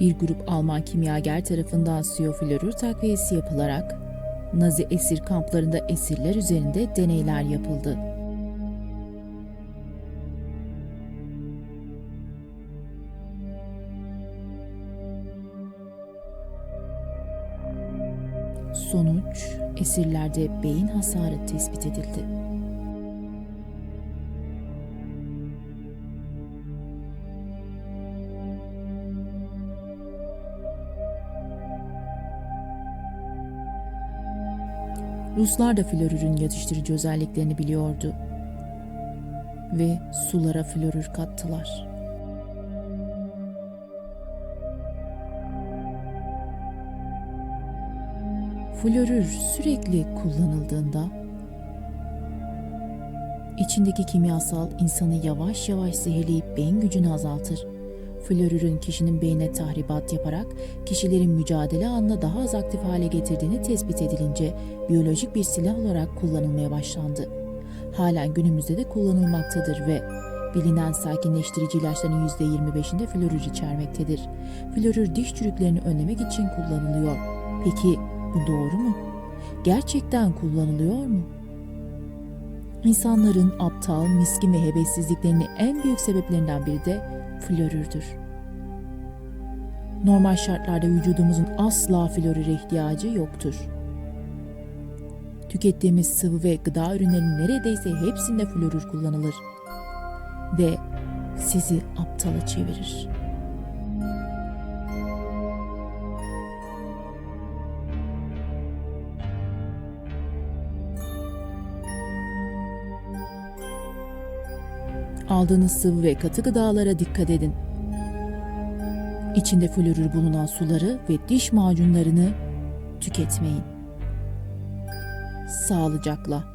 Bir grup Alman kimyager tarafından siyoflorür takviyesi yapılarak Nazi esir kamplarında esirler üzerinde deneyler yapıldı. Sonuç, esirlerde beyin hasarı tespit edildi. Ruslar da florürün yatıştırıcı özelliklerini biliyordu ve sulara florür kattılar. Florür sürekli kullanıldığında içindeki kimyasal insanı yavaş yavaş zehirleyip beyin gücünü azaltır. Florürün kişinin beynine tahribat yaparak kişilerin mücadele anında daha az aktif hale getirdiğini tespit edilince biyolojik bir silah olarak kullanılmaya başlandı. Halen günümüzde de kullanılmaktadır ve bilinen sakinleştirici ilaçların %25'inde florür içermektedir. Florür diş çürüklerini önlemek için kullanılıyor. Peki bu doğru mu? Gerçekten kullanılıyor mu? İnsanların aptal, miskin ve hebessizliklerinin en büyük sebeplerinden biri de florürdür. Normal şartlarda vücudumuzun asla florüre ihtiyacı yoktur. Tükettiğimiz sıvı ve gıda ürünlerinin neredeyse hepsinde florür kullanılır ve sizi aptala çevirir. Aldığınız sıvı ve katı gıdalara dikkat edin. İçinde florür bulunan suları ve diş macunlarını tüketmeyin. Sağlıcakla.